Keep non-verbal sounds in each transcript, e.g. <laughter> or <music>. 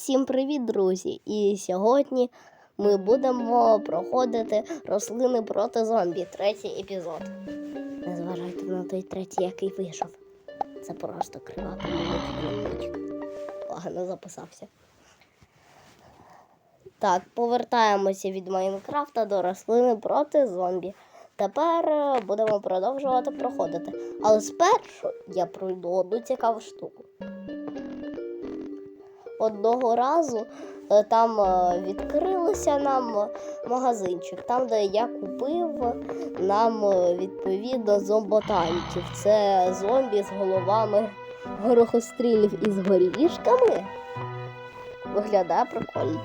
Всім привіт, друзі! І сьогодні ми будемо проходити рослини проти зомбі, третій епізод. Не зважайте на той третій, який вийшов. Це просто крива. Погано записався. Так, повертаємося від Майнкрафта до рослини проти зомбі. Тепер е, будемо продовжувати проходити. Але спершу я пройду одну цікаву штуку одного разу е, там е, відкрилося нам е, магазинчик, там, де я купив нам відповідно зомботанків. Це зомбі з головами горохострілів із горішками. Виглядає прикольно.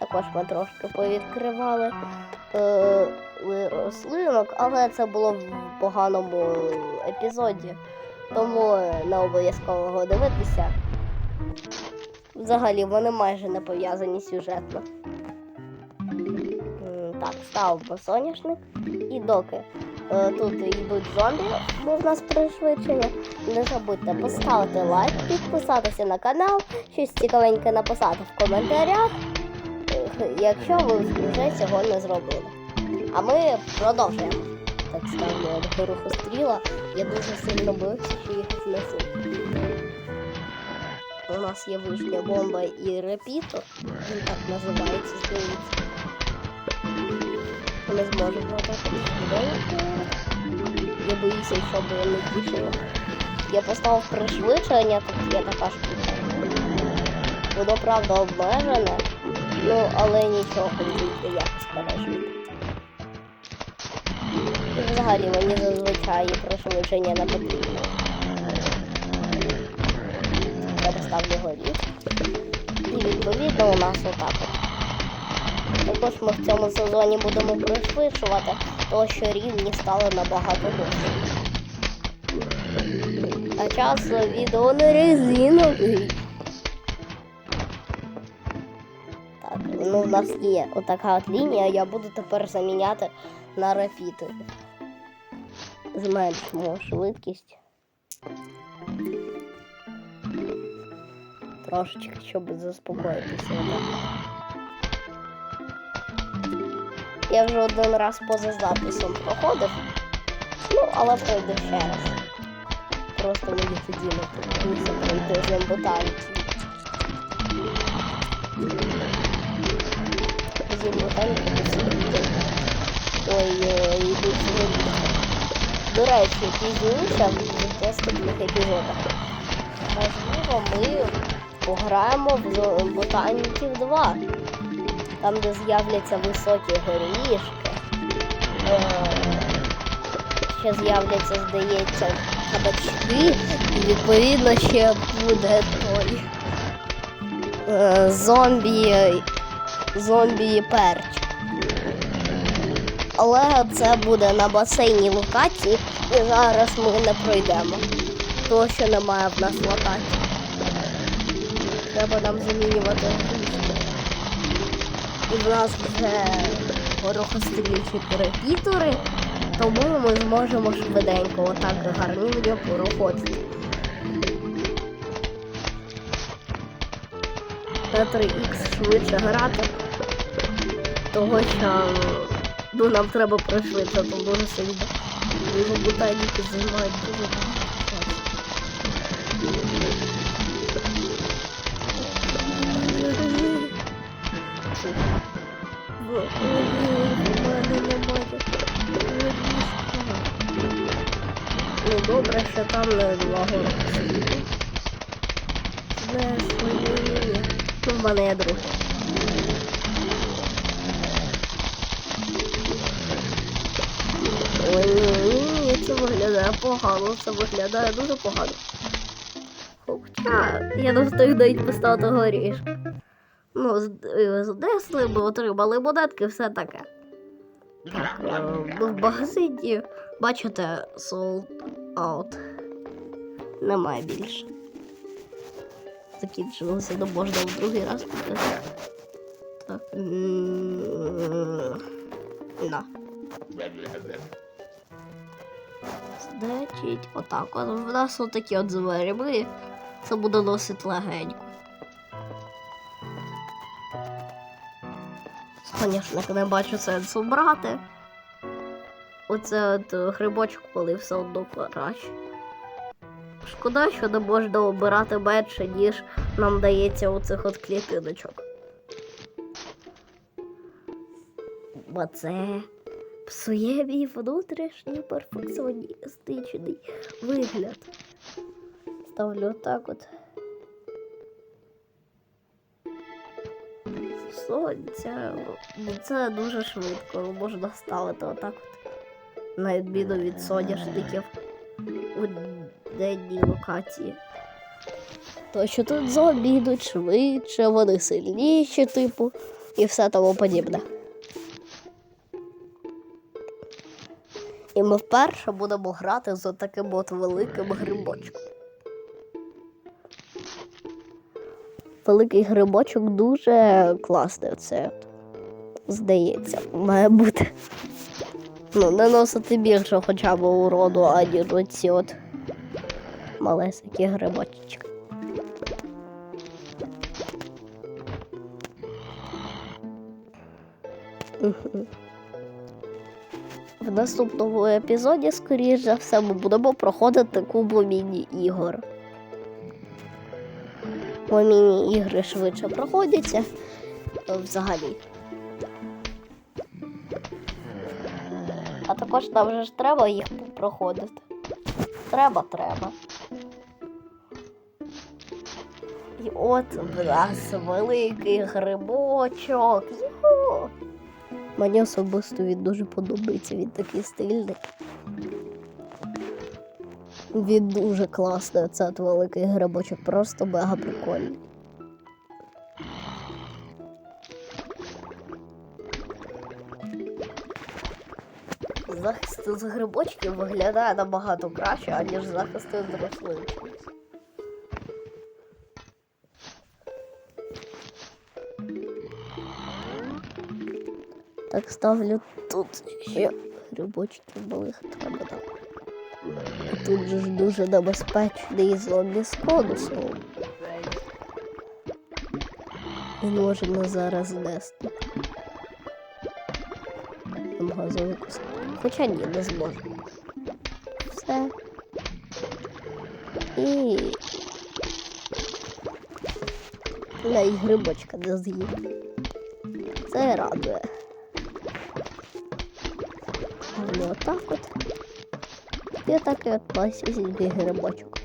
Також ми трошки повідкривали е, рослинок, але це було в поганому епізоді тому не обов'язково дивитися. Взагалі вони майже не пов'язані сюжетно. Так, ставимо соняшник. І доки е, тут йдуть зомбі, нас пришвидшення, не забудьте поставити лайк, підписатися на канал, щось цікавеньке написати в коментарях, е, якщо ви вже цього не зробили. А ми продовжуємо. Ставлю від горохостріла. Я дуже сильно боюся, що їх знесу. У нас є вишня бомба і репітор. Він так називається, здається. Ми зможемо так. Я боюся, щоб я не тішила. Я поставив пришвидшення, тут є така штука. Воно правда обмежене, ну але нічого, тільки якось пережити. Взагалі мені зазвичай прошу пришвидшення не потрібно. Я поставлю горіх. І відповідно у нас отак. Також ми в цьому сезоні будемо пришвидшувати, тому що рівні стали набагато довше. А час відео не резиновий. Так, ну в нас є отака от лінія, я буду тепер заміняти на репіти. Зменшимо швидкість. Трошечки, щоб заспокоїтися. Я вже один раз поза записом проходив, ну, але пройду ще раз. Просто мені тоді не пройти з ботанки. З ботанки Ой, ой, йдуть зворіти. До речі, пізніше в наступних епізодах. Можливо, ми пограємо в ботаніків 2. Там, де з'являться високі горішки. Е, Ще з'являться, здається, кабачки. І відповідно ще буде той е, зомбі. Зомбі перч. Але це буде на басейній локації, і зараз ми не пройдемо. Тому що немає в нас локації. Треба нам замінювати грішки. І в нас вже горохостріліші перепітори, тому ми зможемо швиденько отак гарненько проходити. На 3х швидше грати. Того що ну, нам треба пришвидшити дуже сильно. Дуже ботаніки займають дуже. Ну добре, що там не два гороски. Знесли, ні-ні-ні. Ну, в мене є друге. Це виглядає погано, це виглядає дуже погано. Хоча я не встиг навіть поставити горішки. Ну, з- е, ми отримали монетки, все таке. Так, е, в магазині, бачите, sold out. Немає більше. Закінчилося, ну можна в другий раз купити. Так. На. Значить, отак. От в нас отакі от. Ми Це буде досить легенько. Соняшник не бачу сенсу брати. Оце от грибочок, коли все одно краще. Шкода, що не можна обирати менше, ніж нам дається оцих от клітиночок. Бо це псує мій внутрішній перфекціоністичний вигляд. Ставлю отак от. Сонця. Ну, Це дуже швидко. Можна ставити отак от. На відміну від соняшників у денній локації. То що тут зомбі йдуть швидше, вони сильніші, типу, і все тому подібне. І ми вперше будемо грати з таким от великим грибочком. Великий грибочок дуже класний, це здається, має бути. Ну, наносити більше хоча б уроду, аніж оці от малесенькі грибочки. Мгм. В наступному епізоді, скоріш за все, ми будемо проходити кубу міні-ігор. Бо міні-ігри швидше проходяться взагалі. А також нам вже ж треба їх проходити. Треба, треба. І от в нас великий грибочок. Його. Мені особисто він дуже подобається, він такий стильний. Він дуже класний, це великий грибочок, просто мега прикольний. Захист з грибочків виглядає набагато краще, аніж захист з рослин. Так ставлю тут ще грибочків малих треба там. Тут же ж дуже небезпечний зомбі з конусом. Він може зараз знести. Газовий. Хоча ні, не зможе. Все. І. Навіть грибочка не з'їв. Це радує. Ну, отак от. І так і от масісінький грибочок.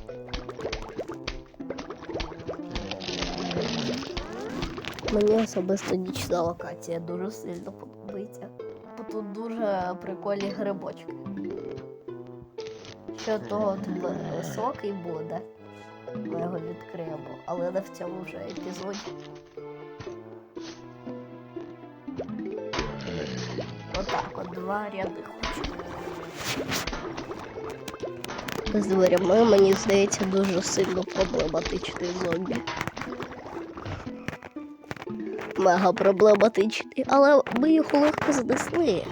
Мені особисто нічна локація дуже сильно подобається. Бо тут дуже прикольні грибочки. Що того тут високий буде. Ми його відкриємо, але не в цьому вже епізоді. Два ряди хочу. З дверями, мені здається, дуже сильно проблематичний зомбі. Мега проблематичний, але ми його легко знесли.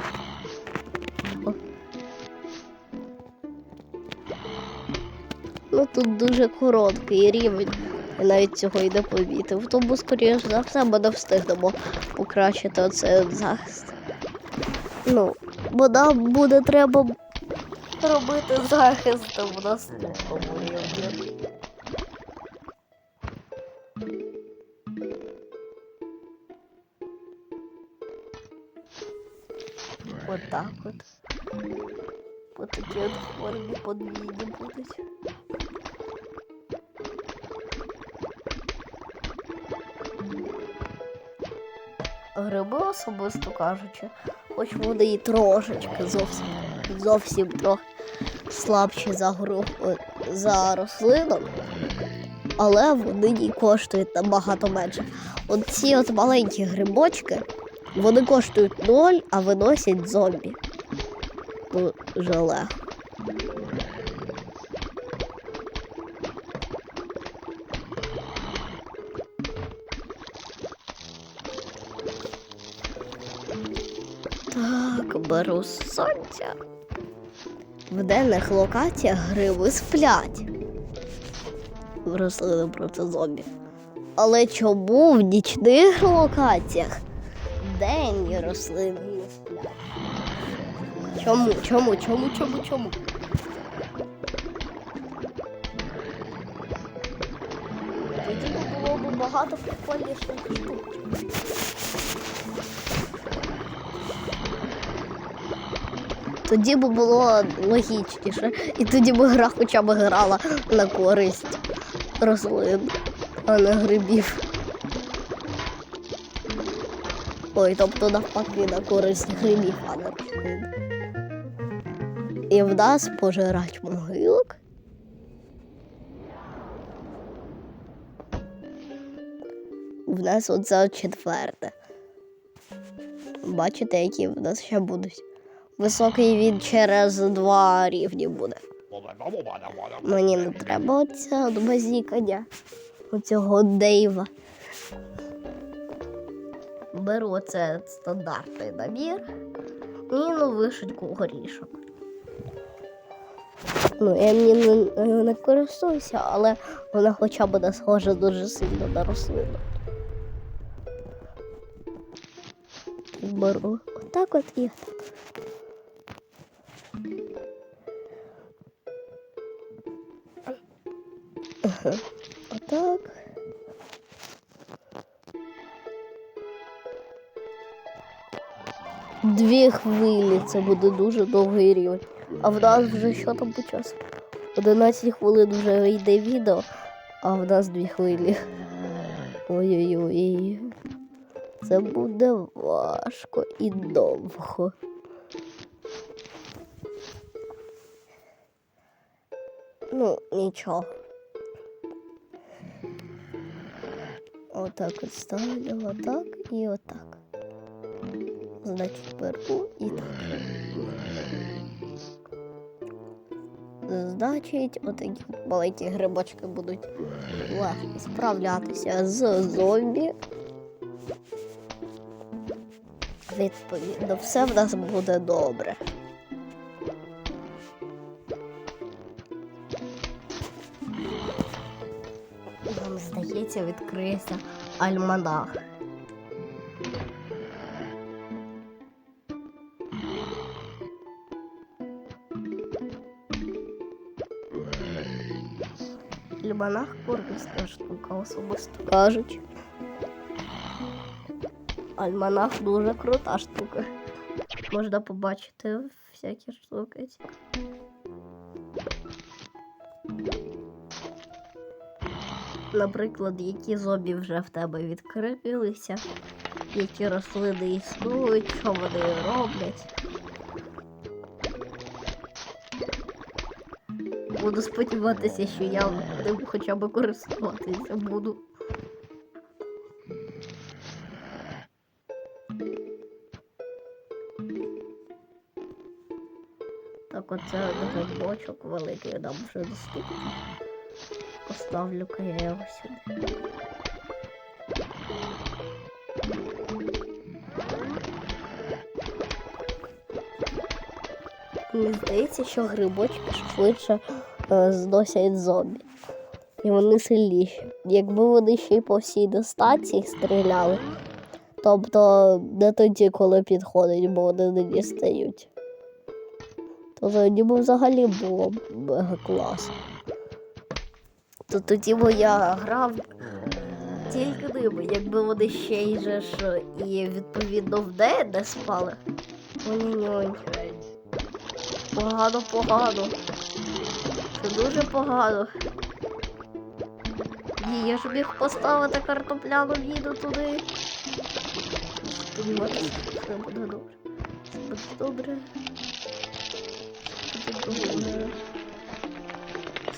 Ну тут дуже короткий рівень. Я навіть цього і не помітив. Тому, скоріш за все, ми не встигнемо покращити оцей захист. Ну, бо нам буде треба робити захист в наступному рівні. От так от. От такі от формі подвійні будуть. Гриби, особисто кажучи, хоч вони і трошечки зовсім зовсім трохи слабші за гру за рослину, але вони їй коштують набагато менше. От ці от маленькі грибочки, вони коштують ноль, а виносять зомбі. Дуже легко. Беру сонця. В денних локаціях гриби сплять. рослини проти зомбі. Але чому в нічних локаціях денні рослини не сплять? Чому, чому, чому, чому, чому? Тоді було б багато прикольніших штук. Тоді б було логічніше. І тоді б гра хоча б грала на користь рослин, а не грибів. Ой, тобто навпаки на користь грибів, а не рослин. І в нас пожирач могилок. В нас оце четверте. Бачите, які в нас ще будуть. Високий він через два рівні буде. Мені не треба оця базікання. Оцього Дейва. Беру оце стандартний набір і ну вишеньку горішок. Ну, я мені не, не, користуюся, але вона хоча б не схожа дуже сильно на рослину. Беру отак от і отак. Отак. Дві хвилі це буде дуже довгий рівень. А в нас вже що там по часу? 11 хвилин вже йде відео, а в нас дві хвилі. Ой-ой-ой. Це буде важко і довго. Ну, нічого. Отак от ставлю, отак і отак. Значить, беру і так. Значить, отакі маленькі грибочки будуть легко справлятися з зомбі. Відповідно, все в нас буде добре. здається, відкриється альманах. Альманах корисна штука, особисто кажучи. Альманах дуже крута штука. Можна побачити всякі штуки. Наприклад, які зомбі вже в тебе відкрилися, які рослини існують, що вони роблять. Буду сподіватися, що я ним хоча б користуватися буду. Так, оце грибочок великий нам вже доступний. Поставлю-ка я його сюди. Мені здається, що грибочки швидше е, зносять зомбі. І вони сильніші. Якби вони ще й по всій дистанції стріляли, тобто не тоді, коли підходить, бо вони не дістають. То тоді б взагалі було б мега класно. То тоді б я грав тільки ними, якби вони ще й же ж і відповідно в день не спали. Ой-ой-ой. Погано, погано. Це дуже погано. Ні, я ж міг поставити картопляну віду туди. Сподіватися, все буде добре. Все буде добре. Все буде добре.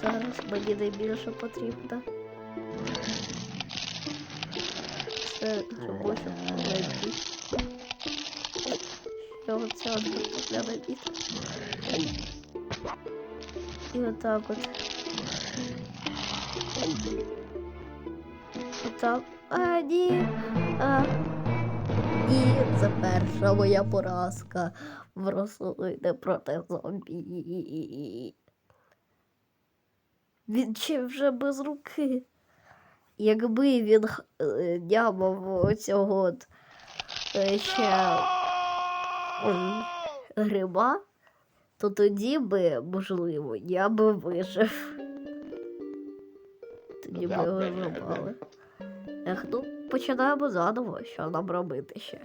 Зараз мені найбільше потрібно. Це робоча знайти. Що оце от картопляна віда. І отак от. Отак. А, ні. А. Ні, це перша моя поразка в рослини проти зомбі. Він ще вже без руки. Якби він е, нямав оцього от е, ще гриба, то тоді би, можливо, я би вижив. Тоді би його забрали. Ех, ну, починаємо заново, що нам робити ще.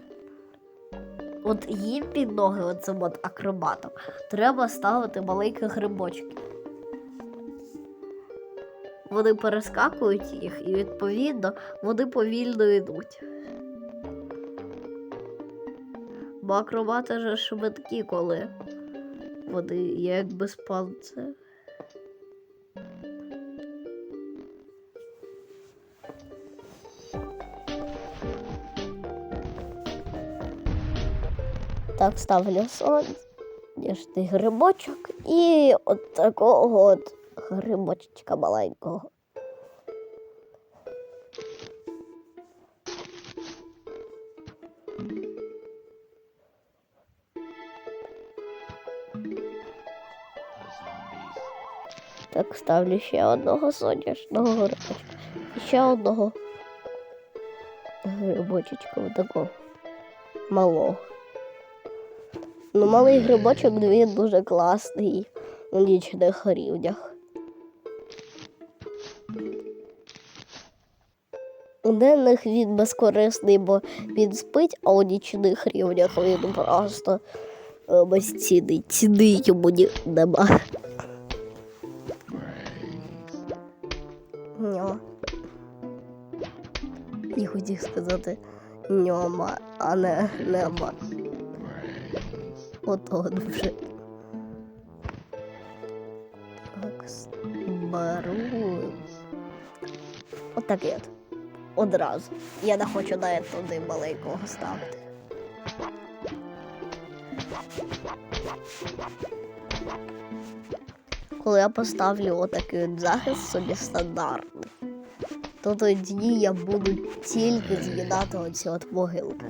От їм під ноги оцим от акробатом треба ставити маленьких грибочків. Вони перескакують їх, і відповідно вони повільно йдуть. Бо акробати же швидкі, коли вони є як без панциря. Так, ставлю сонячний грибочок і от такого от грибочка маленького. Так, ставлю ще одного сонячного грибочка. Ще одного грибочечка такого малого. Ну, малий грибочок він дуже класний у нічних рівнях. Денних він безкорисний, бо він спить, а у нічних рівнях він просто е, безцінний. Ціни йому нема. Ньо. Я хотів сказати ньома, а не нема. Ото вже. Так, беру. Отакий от. Одразу. Я не хочу навіть туди маленького ставити. Коли я поставлю отакий от захист собі стандартний, то тоді я буду тільки з'їдати оці от могилки.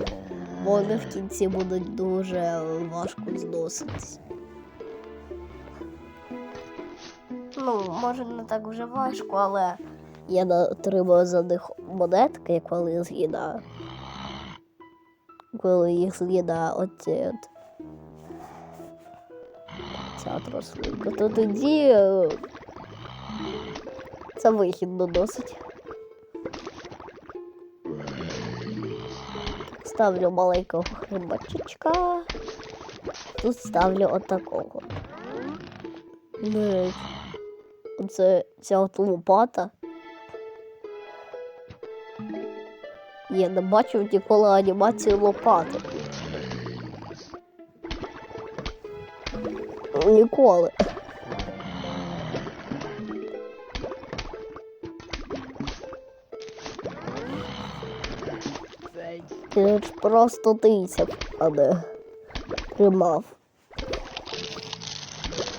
Вони в кінці будуть дуже важко зноситись. Ну, може, не так вже важко, але я не отримую за них монетки, коли я з'їдаю. Коли їх з'їдає оці от. Ця от рослинка, то тоді е, це вихідно досить. Ставлю маленького хребачечка. Тут ставлю отакого. До Оце ця от лопата. Я не бачив ніколи анімації лопати. Ніколи. Ти ж просто тисяв, а не тримав.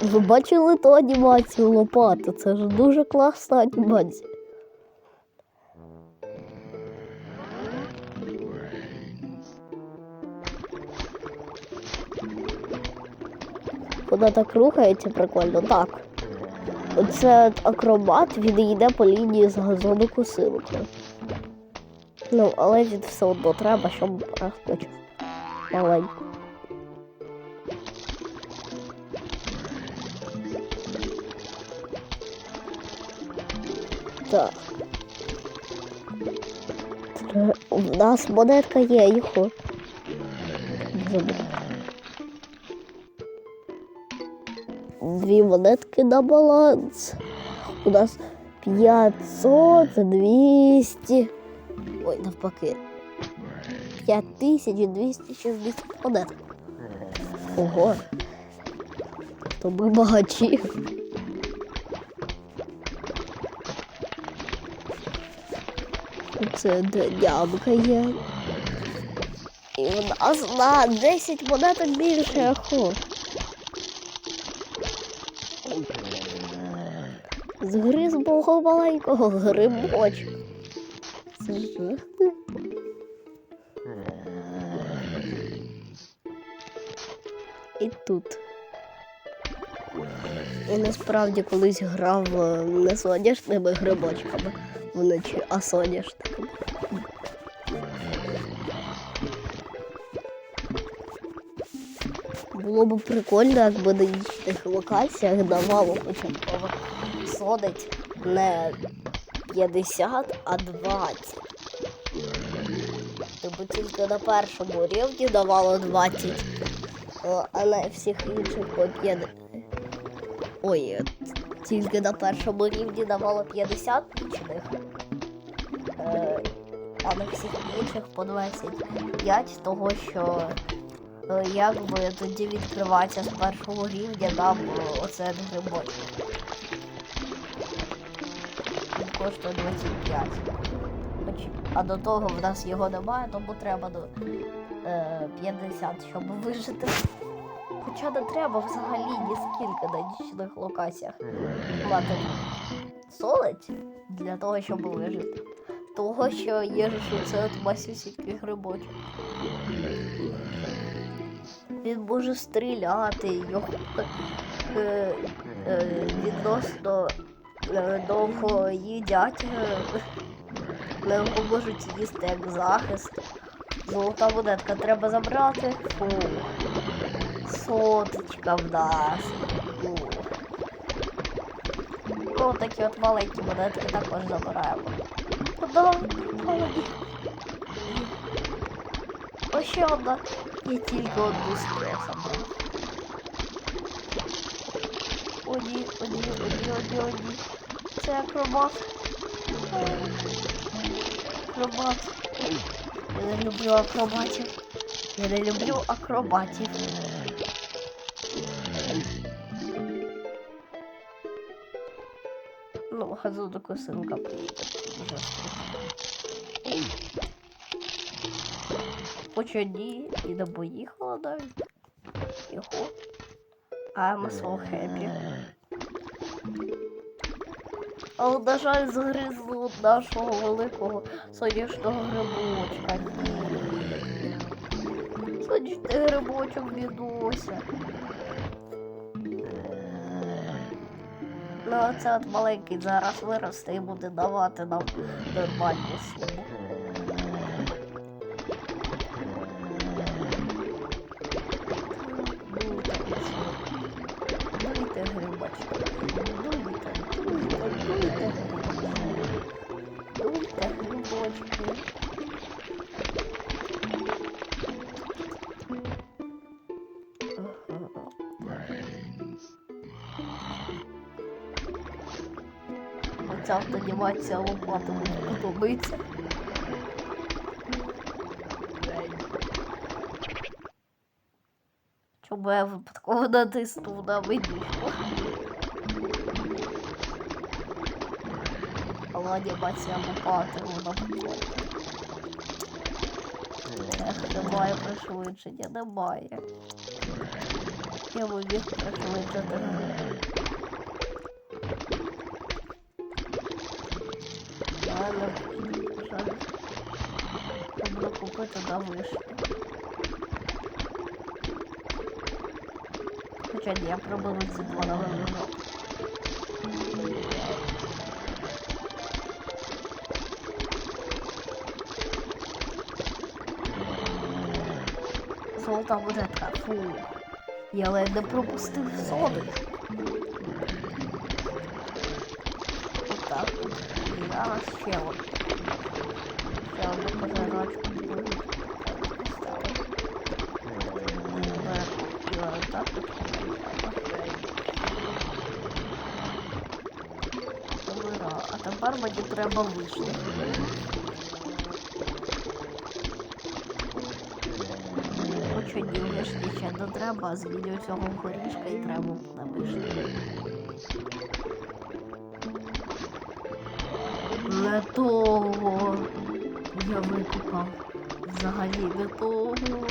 Ви бачили ту анімацію лопати? Це ж дуже класна анімація. Вона так рухається прикольно, так. Оце акробат, він йде по лінії з газонокосилкою. Ну, але він все одно треба, щоб розпочав маленьку. Так. У нас монетка є, їху. Дві монетки на баланс. У нас 500, 200. Ой, навпаки. 5260 монет. Ого. То ми багачі. Це ямка є. І в нас на 10 монеток більше аху. Згриз мого маленького грибочка. Це. І тут. І насправді колись грав е, не соняшними грибочками вночі, а соняшниками. Було б прикольно, якби на нічних локаціях давало початково содить не 50, а 20. Тобто тільки на першому рівні давало 20, е, а на всіх інших по 50. Ой, тільки на першому рівні давало 50 нічних. Е, а на всіх інших по 25, того що е, якби тоді відкривається з першого рівня нам е, оце грибочок. Коштує 25. А до того в нас його немає, тому треба до е, 50, щоб вижити. Хоча не треба взагалі ні скільки на нічних локаціях мати солить для того, щоб вижити. Того, що є це от масюсінький грибочок. Він може стріляти, його е, е, відносно довго їдять. Е, його можуть їсти як захист. Золота монетка треба забрати. Фу. Соточка в нас. Фу. Ну, такі от маленькі монетки також забираємо. Ось ще одна. Я тільки одну забрав. Оді, оді, оді, оді, оді. Це акробат. Акробат. Я не люблю акробатів. Я не люблю акробатів. Ну, газу поїде. Вже скоро. Хоч одні і не поїхала навіть. Його. I'm so happy. Але, на жаль, загризли от нашого великого сонячного грибочка. Ні. Сонячний грибочок бідося. Ну, це от маленький зараз виросте і буде давати нам нормальну суму. Автонімація лопати мені подобається. Чому я випадково натиснув на менюшку? Але анімація лопати, вона прикольна. Ех, немає пришвидшення, немає. Я би міг пришвидшити не жаль. Треба купити на вишні. Хоча ні, я пробую ці плановий вижок. Золота монетка. Фу. Я ледь не пропустив соди. Отак. І зараз ще одну. Ще одну пожирочку. І отак от. А тепер мені треба вишні. Хочу не треба, зміню цього горішка і треба на Не того я викупав. Взагалі не того.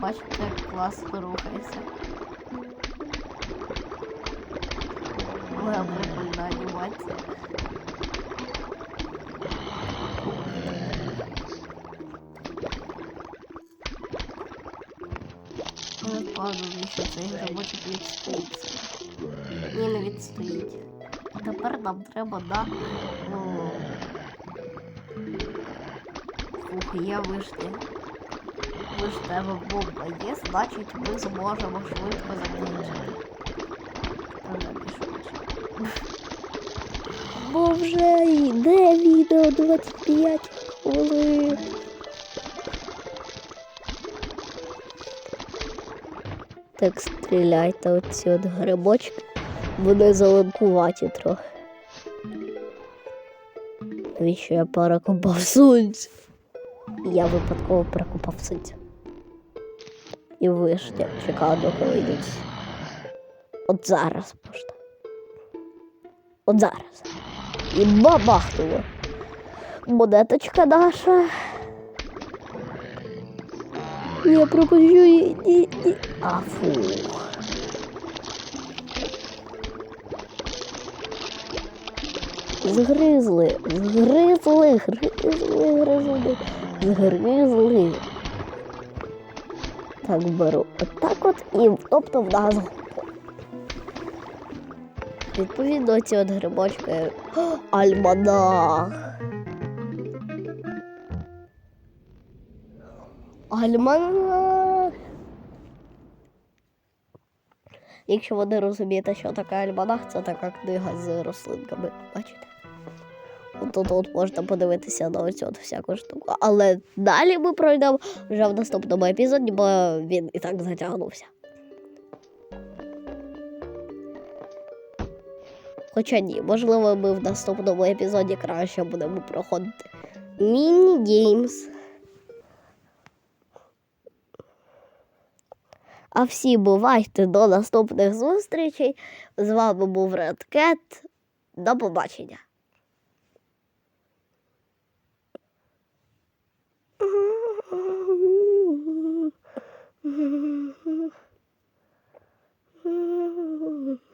Бачите, як класно рухається. Прикольна анімація. Я впевнений, що цей грибочок відстоїться. Ні, не відстоїть. Тепер нам треба на. Ну... Фух, є вишні. Вишнева бомба є, значить ми зможемо швидко закінчити. Бо вже йде відео 25 хвилин. Так стріляйте оці от грибочки. Вони зеленкуваті трохи. Навіщо я перекопав сунць? Я випадково перекопав сунць. І вишня чекала, доки вийдуть. От зараз можна. От зараз. І бабахнуло. Монеточка наша. Я пропущу її. Ні, ні. А фух. Згризли, згризли, гризли, гризли, згризли. Так беру отак от і тобто в нас. Відповідно, ці от грибочки. Альманах. Альманах. Якщо ви не розумієте, що таке альманах, це така книга з рослинками. Бачите? Тут от можна подивитися на оцю от всяку штуку. Але далі ми пройдемо вже в наступному епізоді, бо він і так затягнувся. Хоча ні, можливо, ми в наступному епізоді краще будемо проходити. Міні-геймс. А всі бувайте до наступних зустрічей. З вами був Редкет. До побачення. Mm-hmm. <laughs>